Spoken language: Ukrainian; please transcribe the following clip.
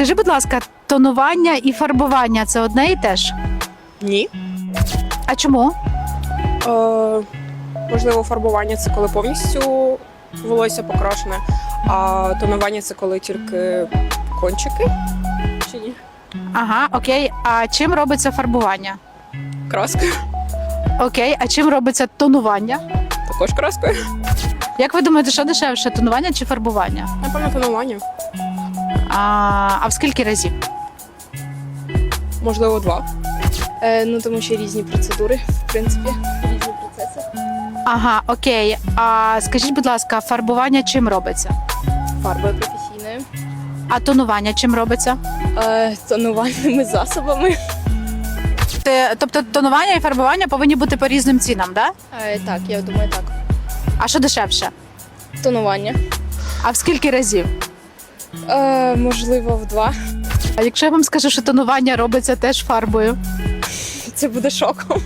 Скажи, будь ласка, тонування і фарбування це одне і те ж. Ні. А чому? Е, можливо, фарбування це коли повністю волосся покрашене, а тонування це коли тільки кончики. Чи ні? Ага, окей. А чим робиться фарбування? Краскою. Окей, а чим робиться тонування? Також краскою. Як ви думаєте, що дешевше, тонування чи фарбування? Напевно, тонування. А, а в скільки разів? Можливо, два. Е, ну тому що різні процедури, в принципі, різні процеси. Ага, окей. А скажіть, будь ласка, фарбування чим робиться? Фарбою професійною, А тонування чим робиться? е, тонувальними засобами. Те- Тобто тонування і фарбування повинні бути по різним цінам, да? Е, так, я думаю, так. А що дешевше? Тонування. А в скільки разів? Е, можливо, в два. А якщо я вам скажу, що тонування робиться теж фарбою? Це буде шоком.